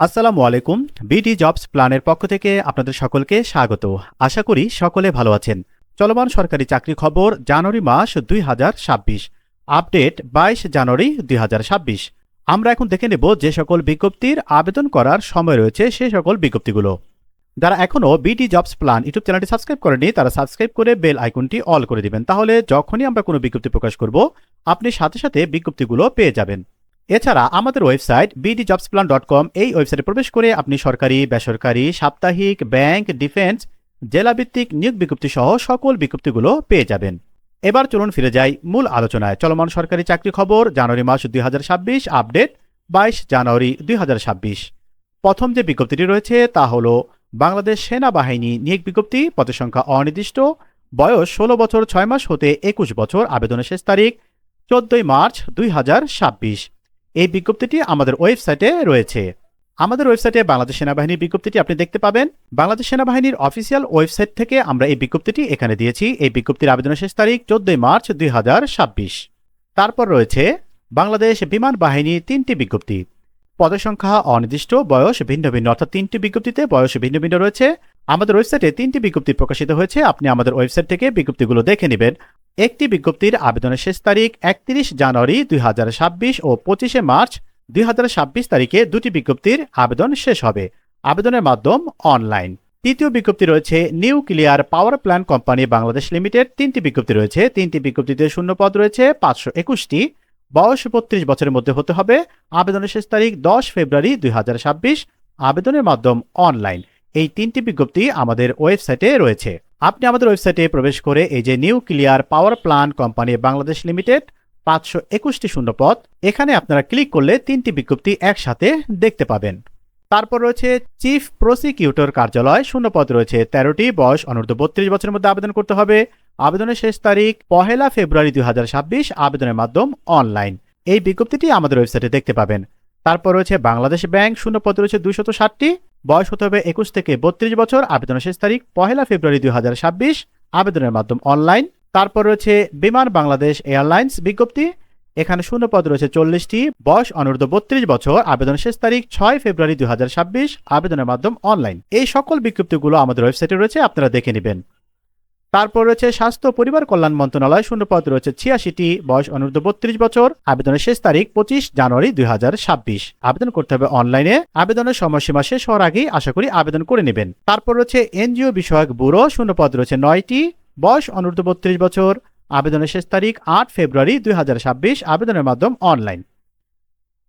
আসসালামু আলাইকুম। BD jobs প্ল্যানের পক্ষ থেকে আপনাদের সকলকে স্বাগত। আশা করি সকলে ভালো আছেন। চলমান সরকারি চাকরি খবর জানুয়ারি মাস দুই হাজার ছাব্বিশ। আপডেট বাইশ জানুয়ারি দুই হাজার ছাব্বিশ। আমরা এখন দেখে নেব যে সকল বিজ্ঞপ্তির আবেদন করার সময় রয়েছে সে সকল বিজ্ঞপ্তিগুলো। যারা এখনও বিডি জবস প্ল্যান ইউটিউব চ্যানেলটি সাবস্ক্রাইব করেনি, তারা সাবস্ক্রাইব করে বেল আইকনটি অল করে দিবেন। তাহলে যখনই আমরা কোনো বিজ্ঞপ্তি প্রকাশ করব, আপনি সাথে সাথে বিজ্ঞপ্তিগুলো পেয়ে যাবেন। এছাড়া আমাদের website BD jobs dot com এই ওয়েবসাইটে প্রবেশ করে আপনি সরকারি, বেসরকারি, সাপ্তাহিক, ব্যাংক, ডিফেন্স, জেলাভিত্তিক নিয়োগ বিজ্ঞপ্তি সহ সকল বিজ্ঞপ্তিগুলো পেয়ে যাবেন। এবার চলুন ফিরে যাই মূল আলোচনায়। চলমান সরকারি চাকরি খবর জানুয়ারি মাস দুই আপডেট বাইশ জানুয়ারি দুই হাজার ছাব্বিশ। প্রথম যে বিজ্ঞপ্তিটি রয়েছে তা হল, বাংলাদেশ সেনাবাহিনী নিয়োগ বিজ্ঞপ্তি পদের সংখ্যা অনির্দিষ্ট, বয়স ষোলো বছর ছয় মাস হতে একুশ বছর, আবেদনের শেষ তারিখ চোদ্দই মার্চ দুই হাজার ছাব্বিশ। এই বিজ্ঞপ্তিটি আমাদের ওয়েবসাইটে রয়েছে। আমাদের ওয়েবসাইটে বাংলাদেশ সেনাবাহিনীর বিজ্ঞপ্তিটি আপনি দেখতে পাবেন। বাংলাদেশ সেনাবাহিনীর অফিসিয়াল ওয়েবসাইট থেকে আমরা এই বিজ্ঞপ্তিটি এখানে দিয়েছি। এই বিজ্ঞপ্তির আবেদনের শেষ তারিখ চোদ্দই মার্চ দুই হাজার ছাব্বিশ। তারপর রয়েছে বাংলাদেশ বিমান বাহিনী তিনটি বিজ্ঞপ্তি। পদের সংখ্যা অনির্দিষ্ট, বয়স ভিন্ন ভিন্ন, অর্থাৎ তিনটি বিজ্ঞপ্তিতে বয়স ভিন্ন ভিন্ন রয়েছে। আমাদের ওয়েবসাইটে তিনটি বিজ্ঞপ্তি প্রকাশিত হয়েছে। আপনি আমাদের ওয়েবসাইট থেকে বিজ্ঞপ্তিগুলো দেখে নেবেন। একটি বিজ্ঞপ্তির আবেদনের শেষ তারিখ একত্রিশ জানুয়ারি দুই হাজার ছাব্বিশ ও পঁচিশে মার্চ দুই তারিখে দুটি বিজ্ঞপ্তির আবেদন শেষ হবে। আবেদনের মাধ্যম অনলাইন। তৃতীয় বিজ্ঞপ্তি রয়েছে, new clear power plant company Bangladesh limited. তিনটি বিজ্ঞপ্তি রয়েছে। তিনটি বিজ্ঞপ্তিতে শূন্য পদ রয়েছে, পাঁচশো একুশটি। বয়স বত্রিশ বছরের মধ্যে হতে হবে। আবেদনের শেষ তারিখ দশ ফেব্রুয়ারি দুই হাজার ছাব্বিশ। আবেদনের মাধ্যম অনলাইন। এই তিনটি বিজ্ঞপ্তি আমাদের ওয়েবসাইটে রয়েছে। আপনি আমাদের ওয়েবসাইটে প্রবেশ করে এই যে new clear power plant company Bangladesh limited পাঁচশো একুশটি শূন্যপদ এখানে আপনারা ক্লিক করলে তিনটি বিজ্ঞপ্তি একসাথে দেখতে পাবেন। তারপর রয়েছে চিফ প্রসিকিউটর কার্যালয় শূন্যপদ রয়েছে তেরোটি, বয়স অনূর্ধ্ব বত্রিশ বছরের মধ্যে আবেদন করতে হবে। আবেদনের শেষ তারিখ পহেলা ফেব্রুয়ারি দুই হাজার ছাব্বিশ, আবেদনের মাধ্যম অনলাইন। এই বিজ্ঞপ্তিটি আমাদের ওয়েবসাইটে দেখতে পাবেন। তারপর রয়েছে বাংলাদেশ ব্যাংক শূন্যপদ রয়েছে দুইশত ষাটটি। বয়স হতে হবে একুশ থেকে বত্রিশ বছর। আবেদনের শেষ তারিখ পহেলা ফেব্রুয়ারি দুই হাজার ছাব্বিশ। আবেদনের মাধ্যম অনলাইন। তারপর রয়েছে বিমান বাংলাদেশ এয়ারলাইন্স বিজ্ঞপ্তি। এখানে শূন্য পদ রয়েছে চল্লিশটি। বয়স অনূর্ধ্ব বত্রিশ বছর। আবেদনের শেষ তারিখ ছয় ফেব্রুয়ারি দুই হাজার ছাব্বিশ। আবেদনের মাধ্যম অনলাইন। এই সকল বিজ্ঞপ্তিগুলো আমাদের ওয়েবসাইটে রয়েছে, আপনারা দেখে নেবেন। তারপর রয়েছে স্বাস্থ্য পরিবার কল্যাণ মন্ত্রণালয় শূন্য পদ রয়েছে ছিয়াশিটি, বয়স অনূর্ধ্ব বত্রিশ বছর, আবেদনের শেষ তারিখ পঁচিশ জানুয়ারি দু হাজার ছাব্বিশ। আবেদন করতে হবে অনলাইনে, আবেদনের সময়সীমা শেষ হওয়ার আগেই আশা করি আবেদন করে নেবেন। তারপর রয়েছে এনজিও বিষয়ক ব্যুরো শূন্য পদ রয়েছে নয়টি, বয়স অনূর্ধ্ব বত্রিশ বছর, আবেদনের শেষ তারিখ আট ফেব্রুয়ারি দুই হাজার ছাব্বিশ, আবেদনের মাধ্যম অনলাইন।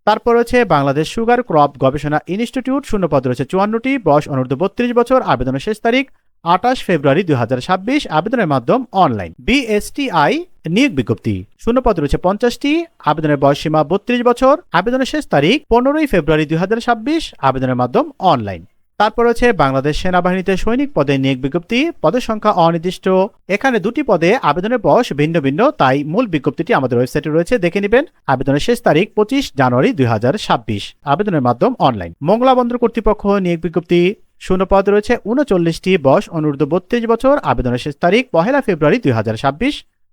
তারপর রয়েছে বাংলাদেশ সুগার ক্রপ গবেষণা ইনস্টিটিউট, শূন্যপদ রয়েছে চুয়ান্নটি, বয়স অনূর্ধ্ব বত্রিশ বছর, আবেদনের শেষ তারিখ আঠাশ ফেব্রুয়ারি দুই হাজার ছাব্বিশ আবেদনের মাধ্যম অনলাইন। বিএসটিআই নিয়োগ বিজ্ঞপ্তি। শূন্যপদ রয়েছে পঞ্চাশটি, আবেদনের বয়স সীমা বত্রিশ বছর, আবেদনের শেষ তারিখ পনেরোই ফেব্রুয়ারি দু হাজার ছাব্বিশ, আবেদনের মাধ্যম অনলাইন। তারপর রয়েছে বাংলাদেশ সেনাবাহিনীতে সৈনিক পদে নিয়োগ বিজ্ঞপ্তি, পদের সংখ্যা অনির্দিষ্ট। এখানে দুটি পদে আবেদনের বয়স ভিন্ন ভিন্ন, তাই মূল বিজ্ঞপ্তিটি আমাদের ওয়েবসাইটে রয়েছে, দেখে নেবেন। আবেদনের শেষ তারিখ পঁচিশ জানুয়ারি দুই হাজার ছাব্বিশ, আবেদনের মাধ্যম অনলাইন। মংলা বন্দর কর্তৃপক্ষ নিয়োগ বিজ্ঞপ্তি। শূন্য পদ রয়েছে উনচল্লিশটি বয়স, অনূর্ধ্ব বত্রিশ বছর। আবেদনের শেষ তারিখ পহেলা ফেব্রুয়ারি দুই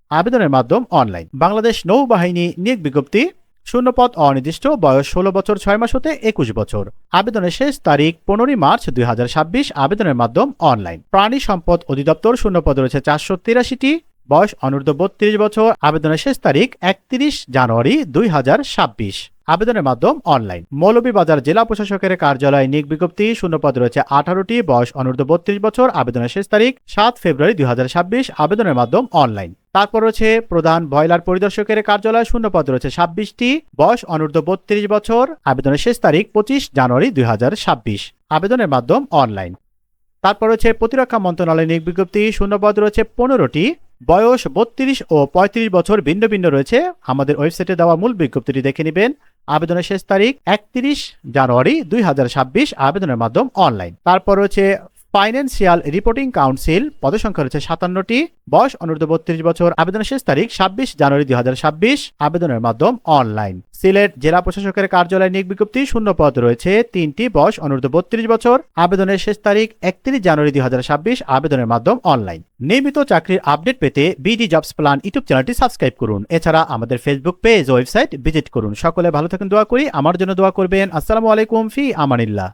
আবেদনের মাধ্যম অনলাইন। বাংলাদেশ নৌবাহিনী নিয়োগ বিজ্ঞপ্তি। শূন্যপদ অনির্দিষ্ট, বয়স ষোলো বছর, ছয় মাস হতে একুশ বছর। আবেদনের শেষ তারিখ পনেরোই মার্চ দুই হাজার ছাব্বিশ। আবেদনের মাধ্যম অনলাইন। প্রাণী সম্পদ অধিদপ্তর শূন্যপদ রয়েছে চারশো তিরাশিটি। বয়স, অনূর্ধ্ব বত্রিশ বছর। আবেদনের শেষ তারিখ একত্রিশ জানুয়ারি দুই হাজার ছাব্বিশ। আবেদনের মাধ্যম অনলাইন। মৌলভীবাজার জেলা প্রশাসকের কার্যালয় নিয়োগ বিজ্ঞপ্তি শূন্যপদ রয়েছে আঠারোটি, বয়স অনূর্ধ্ব বত্রিশ বছর, আবেদনের শেষ তারিখ সাত ফেব্রুয়ারি দুই আবেদনের মাধ্যম অনলাইন। তারপর রয়েছে প্রধান ভয়লার পরিদর্শকের কার্যালয় শূন্যপদ রয়েছে ছাব্বিশটি, বয়স অনূর্ধ্ব বত্রিশ বছর, আবেদনের শেষ তারিখ পঁচিশ জানুয়ারি দুই হাজার ছাব্বিশ। আবেদনের মাধ্যম অনলাইন। তারপর রয়েছে প্রতিরক্ষা মন্ত্রণালয় নিয়োগ বিজ্ঞপ্তি শূন্যপদ রয়েছে পনেরোটি, বয়স বত্রিশ ও ৩৫ বছর ভিন্ন ভিন্ন রয়েছে। আমাদের ওয়েবসাইটে দেওয়া মূল বিজ্ঞপ্তিটি দেখে নেবেন। আবেদনের শেষ তারিখ একত্রিশ জানুয়ারি দুই হাজার ছাব্বিশ আবেদনের মাধ্যম অনলাইন তারপর রয়েছে ফাইন্যান্সিয়াল রিপোর্টিং কাউন্সিল পদসংখ্যা রয়েছে সাতান্নটি। বয়স অনূর্ধ্ব বত্রিশ বছর। আবেদনের শেষ তারিখ ছাব্বিশ জানুয়ারি দুই হাজার ছাব্বিশ। আবেদনের মাধ্যম অনলাইন সিলেট জেলা প্রশাসকের কার্যালয়ে নিয়োগ বিজ্ঞপ্তি শূন্য পদ রয়েছে। তিনটি। বয়স অনূর্ধ্ব বত্রিশ বছর। আবেদনের শেষ তারিখ একত্রিশ জানুয়ারি দুই হাজার ছাব্বিশ। আবেদনের মাধ্যম অনলাইন নিয়মিত চাকরির আপডেট পেতে বিডি জবস প্ল্যান ইউটিউব চ্যানেলটি সাবস্ক্রাইব করুন। এছাড়া আমাদের ফেসবুক পেজ ওয়েবসাইট ভিজিট করুন। সকলে ভালো থাকুন, দোয়া করি। আমার জন্য দোয়া করবেন। আসসালামু আলাইকুম, ফি আমানিল্লাহ।